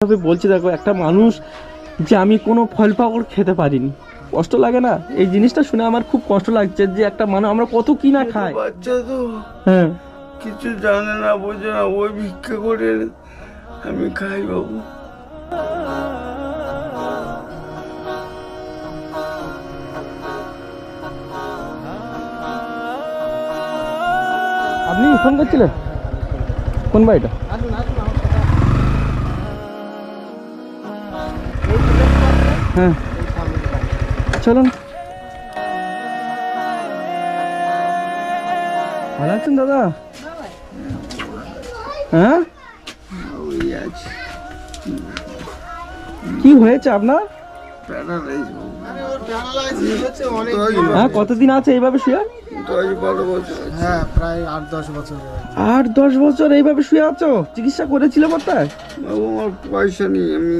ভাবে বলছি দেখো একটা মানুষ যে আমি কোনো ফল পাকড় খেতে পারিনি। কষ্ট লাগে না? এই জিনিসটা শুনে আমার খুব কষ্ট লাগছে যে একটা মানুষ আমরা কত কি না খাই। বাচ্চা তো। হ্যাঁ। কিছু জানে না বোঝে না ওই ভিক্ষা করে আমি খাই বাবু। আপনি ফোন করছিলেন? কোন বাড়িটা? হ্যাঁ। চলুন। ভালো আছেন দাদা? হ্যাঁ? কি হয়েছে আপনার? হ্যাঁ কতদিন আছে এইভাবে শুয়ে? হ্যাঁ প্রায় আট দশ বছর আট দশ বছর এইভাবে শুয়ে আছো? চিকিৎসা করেছিল কোথায় বাবু আমার পয়সা নেই আমি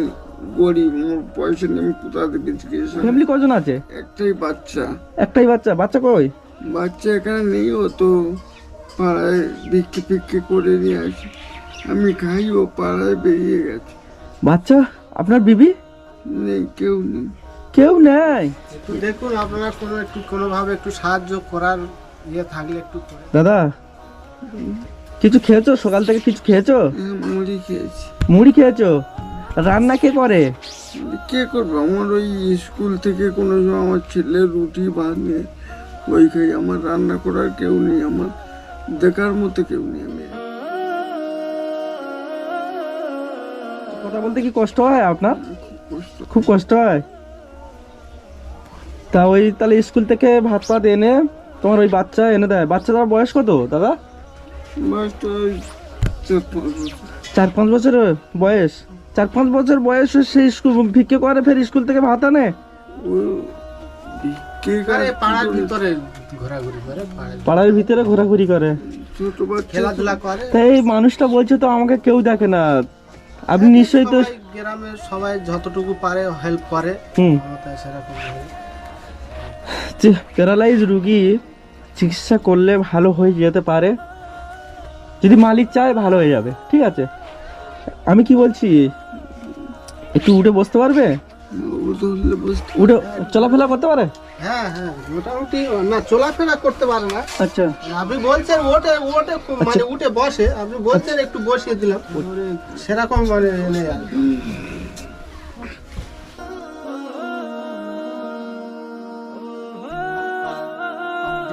গরিব আমার পয়সা নেই আমি কোথা থেকে চিকিৎসা ফ্যামিলি কজন আছে? একটাই বাচ্চা। একটাই বাচ্চা? বাচ্চা কই? বাচ্চা এখানে নেই ও তো পাড়ায় ভিক্ষে ফিক্ষে করে নিয়ে আসে। আমি খাই ও পাড়ায় বেরিয়ে গেছে। বাচ্চা? আপনার বিবি? নেই কেউ নেই। কেউ নেই? দেখুন আপনারা কোনো একটু কোনোভাবে একটু সাহায্য করার ইয়ে থাকলে একটু দাদা কিছু খেয়েছো? সকাল থেকে কিছু খেয়েছো? হ্যাঁ, মুড়ি খেয়েছি। মুড়ি খেয়েছো? রান্না কে করে? কে করবে? আমার ওই স্কুল থেকে কোনো সময় আমার ছেলে রুটি বাঁধে ওই খাই। আমার রান্না করার কেউ নেই। আমার দেখার মতো কেউ নেই আমি। কথা বলতে কি কষ্ট হয় আপনার? খুব কষ্ট। হয়? তা ওই তাহলে স্কুল থেকে ভাত ফাত এনে তোমার ওই বাচ্চা এনে দেয়। বাচ্চাটার বয়স কত দাদা? ওই চার পাঁচ বছর। চার পাঁচ বছরের বয়স? চার পাঁচ বছর বয়স সে স্কুল ভিক্ষে করে ফের স্কুল থেকে ভাত কাজ? পাড়ার ভিতরে ঘোরাঘুরি করে পাড়ায় পাড়ার ভিতরে ঘোরাঘুরি করে? ছোট বাচ্চা খেলাধুলা করে। তা এই মানুষটা বলছে তো আমাকে কেউ দেখে না। আপনি নিশ্চয়ই তো গ্রামের সবাই যতটুকু পারে হেল্প করে। হুম। ক্ষমতায় যে প্যারালাইজ রুগী চিকিৎসা করলে ভালো হয়ে যেতে পারে যদি মালিক চায় ভালো হয়ে যাবে ঠিক আছে? আমি কি বলছি? একটু উঠে বসতে পারবে? উঠে চলাফেরা করতে পারে? হ্যাঁ হ্যাঁ মোটামুটি না চলাফেরা করতে পারে না। আচ্ছা। আপনি বলছেন ওটে ওটে মানে উঠে বসে আপনি বলছেন একটু বসিয়ে দিলাম। সেরকম মানে নেই আর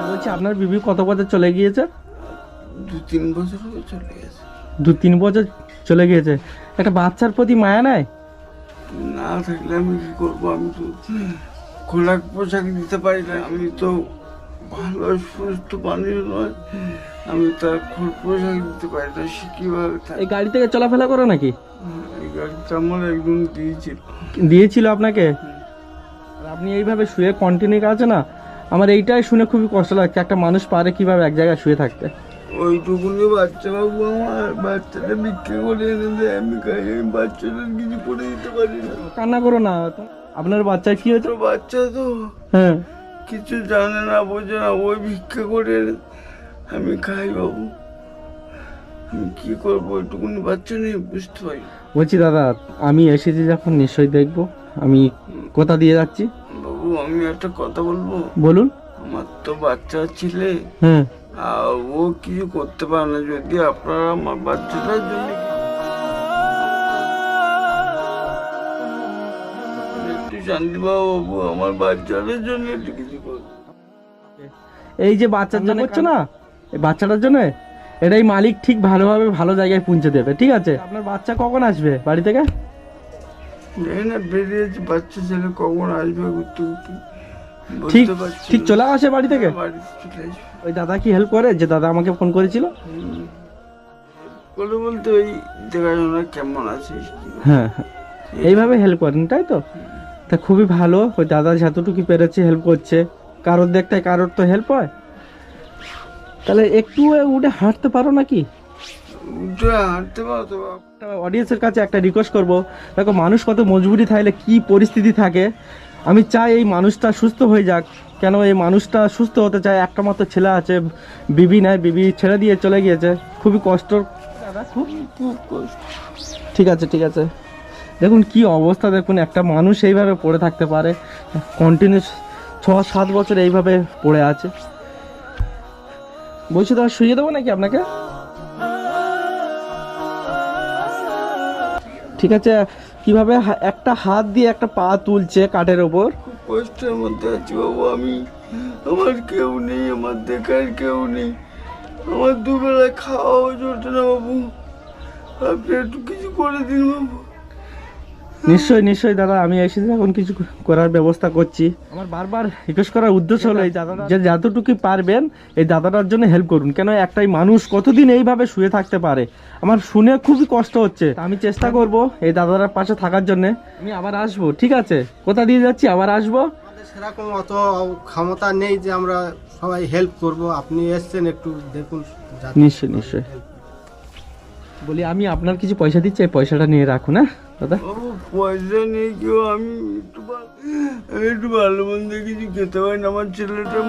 বলছি আপনার বিবি কত বছর চলে গিয়েছে? দু তিন বছর চলে গেছে। দু তিন বছর চলে গিয়েছে। একটা বাচ্চার প্রতি মায়া নাই? না থাকলে আমি কি করব? আমি তো খোলা পোশাক দিতে পারি না। আমি তো ভালো সুস্থ পানীয় নয়। আমি তার খোল পোশাক দিতে পারি না। সে কীভাবে এই গাড়ি থেকে চলাফেরা করে নাকি? এই গাড়িটা আমার একজন দিয়েছিল। দিয়েছিল আপনাকে? আর আপনি এইভাবে শুয়ে কন্টিনিউ আছে না? আমার এইটাই শুনে খুবই কষ্ট লাগছে। একটা মানুষ পারে কীভাবে এক জায়গায় শুয়ে থাকতে? ওইটুকুনি বাচ্চা বাবু আমার বাচ্চাটা বিক্রি করে এনে দেয় আমি খাই আমি বাচ্চাটার কিছু করে দিতে পারি না। কান্না করো না আপনার বাচ্চার কি হয়েছে? বাচ্চা তো হ্যাঁ। কিছু জানে না বোঝে না ওই ভিক্ষা করে আমি খাই বাবু। আমি কি করব ওইটুকুনি বাচ্চা নিয়ে বুঝতে পারি বলছি দাদা আমি এসেছি যখন নিশ্চয়ই দেখব। আমি কোথা দিয়ে যাচ্ছি। বাবু আমি একটা কথা বলব? বলুন। আমার তো বাচ্চা ছেলে। হ্যাঁ। ও কিছু করতে পারে না যদি আপনারা আমার বাচ্চাটার জন্য একটু শান্তি বাবু আমার বাচ্চাটার জন্য একটু কিছু এই যে বাচ্চার জন্য করছ না? এই বাচ্চাটার জন্য? এটাই মালিক ঠিক ভালোভাবে ভালো জায়গায় পৌঁছে দেবে ঠিক আছে? আপনার বাচ্চা কখন আসবে বাড়ি থেকে? না বেরিয়েছে বাচ্চা ছেলে কখন আসবে ঘুরতে ঘুরতে? ঠিক ঠিক চলে আসে বাড়ি থেকে? বাড়িতে ওই দাদা কি হেল্প করে? যে দাদা আমাকে ফোন করেছিল? বলে বলতে ওই দেখাশোনা কেমন আছিস? হ্যাঁ হ্যাঁ। এইভাবে হেল্প করেন তাই তো? তা খুবই ভালো ওই দাদা যতটুকু পেরেছে হেল্প করছে। কারোর দেখতে কারোর তো হেল্প হয়। তাহলে একটু উঠে হাঁটতে পারো নাকি? অডিয়েন্সের কাছে একটা রিকোয়েস্ট করব। দেখো মানুষ কত মজবুরি থাকলে কি পরিস্থিতি থাকে। আমি চাই এই মানুষটা সুস্থ হয়ে যাক। কেন এই মানুষটা সুস্থ হতে চায়? একটা মাত্র ছেলে আছে, বিবি নাই, বিবি ছেড়ে দিয়ে চলে গিয়েছে। খুবই কষ্ট। ঠিক আছে ঠিক আছে। দেখুন কি অবস্থা, দেখুন একটা মানুষ এইভাবে পড়ে থাকতে পারে। কন্টিনিউ ছ সাত বছর এইভাবে পড়ে আছে। বলছি তো শুয়ে দেবো নাকি আপনাকে? ঠিক আছে কীভাবে একটা হাত দিয়ে একটা পা তুলছে কাঠের ওপর? কষ্টের মধ্যে আছি বাবু আমি। আমার কেউ নেই, আমার দেখার কেউ নেই। আমার দুবেলা খাওয়া জোটে না বাবু। আপনি একটু কিছু করে দিন বাবু। নিশ্চয়ই নিশ্চয়ই দাদা আমি এসেছি এখন কিছু করার ব্যবস্থা করছি। আমার বারবার রিকোয়েস্ট করার উদ্দেশ্য হলো এই দাদাটা যে যতটুকু পারবেন এই দাদাটার জন্য হেল্প করুন। কেন একটাই মানুষ কতদিন এইভাবে শুয়ে থাকতে পারে? আমার শুনে খুবই কষ্ট হচ্ছে। আমি চেষ্টা করব এই দাদাটার পাশে থাকার জন্য। আমি আবার আসব। ঠিক আছে কোথা দিয়ে যাচ্ছি? আবার আসব। আমাদের সেরকম অত ক্ষমতা নেই যে আমরা সবাই হেল্প করব। আপনি এসছেন একটু দেখুন। নিশ্চয়ই নিশ্চয়ই। বলি আমি আপনার কিছু পয়সা দিচ্ছি এই পয়সাটা নিয়ে রাখুন হ্যাঁ দাদা? পয়সা নেই কেউ আমি একটু একটু ভালো মন্দ কিছু খেতে পারি না আমার ছেলেটা।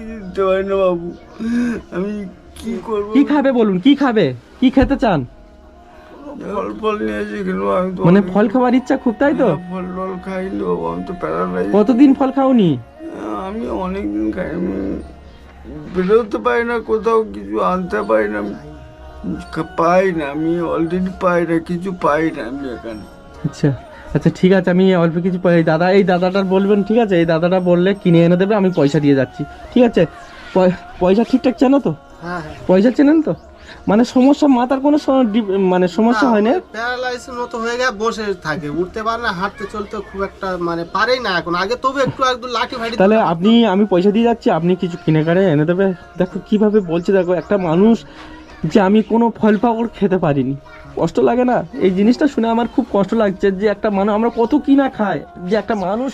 দিতে পারি না বাবু। আমি কি করব? কি খাবে বলুন কি খাবে? কি খেতে চান? ফল ফল নিয়ে এসে খেলো আমি তো মানে ফল খাবার ইচ্ছা খুব তাই তো? ফল টল খাইনি বাবু আমি তো প্যারালাইজ কতদিন ফল খাওনি? আমি অনেকদিন খাই বেরোতে পারি না কোথাও কিছু আনতে পারি না আমি পাই না আমি অলরেডি পাই না কিছু পাই না আমি এখানে। আচ্ছা আচ্ছা ঠিক আছে আমি অল্প কিছু এই দাদা এই দাদাটা বলবেন ঠিক আছে? এই দাদাটা বললে কিনে এনে দেবে আমি পয়সা দিয়ে যাচ্ছি। ঠিক আছে? পয়- পয়সা ঠিকঠাক চেনো তো? হ্যাঁ হ্যাঁ। পয়সা চেনেন তো? মানে সমস্যা মাথার কোনো মানে সমস্যা হয় না। প্যারালাইসিস মতো হয়ে গেছে বসে থাকে। উঠতে পারে না হাঁটতে চলতে খুব একটা মানে পারেই না এখন। আগে তবে একটু একটু লাঠি ফাটি তাহলে আপনি আমি পয়সা দিয়ে যাচ্ছি আপনি কিছু কিনে কাড়ে এনে দেবে। দেখো কীভাবে বলছে দেখো একটা মানুষ যে আমি কোনো ফল পাকড় খেতে পারিনি। কষ্ট লাগে না? এই জিনিসটা শুনে আমার খুব কষ্ট লাগছে যে একটা মানুষ আমরা কত কি না খাই যে একটা মানুষ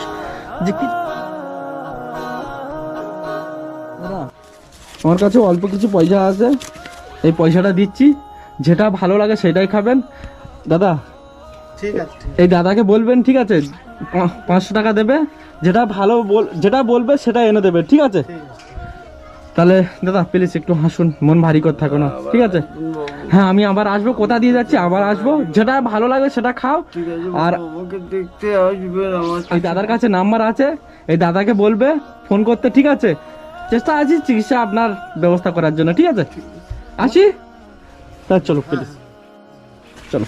যে কি আমার কাছে অল্প কিছু পয়সা আছে। এই পয়সাটা দিচ্ছি যেটা ভালো লাগে সেটাই খাবেন। দাদা ঠিক আছে এই দাদাকে বলবেন ঠিক আছে? পাঁচশো টাকা দেবে যেটা ভালো বল যেটা বলবে সেটা এনে দেবে ঠিক আছে? তাহলে দাদা প্লিজ একটু হাসুন মন ভারী করে থাকো না ঠিক আছে? হ্যাঁ আমি আবার আসব কোথা দিয়ে যাচ্ছি আবার আসব যেটা ভালো লাগে সেটা খাও। আর দেখতে এই দাদার কাছে নাম্বার আছে এই দাদাকে বলবে ফোন করতে ঠিক আছে? চেষ্টা আছি চিকিৎসা আপনার ব্যবস্থা করার জন্য ঠিক আছে। আসি? তা চলো প্লিজ চলো।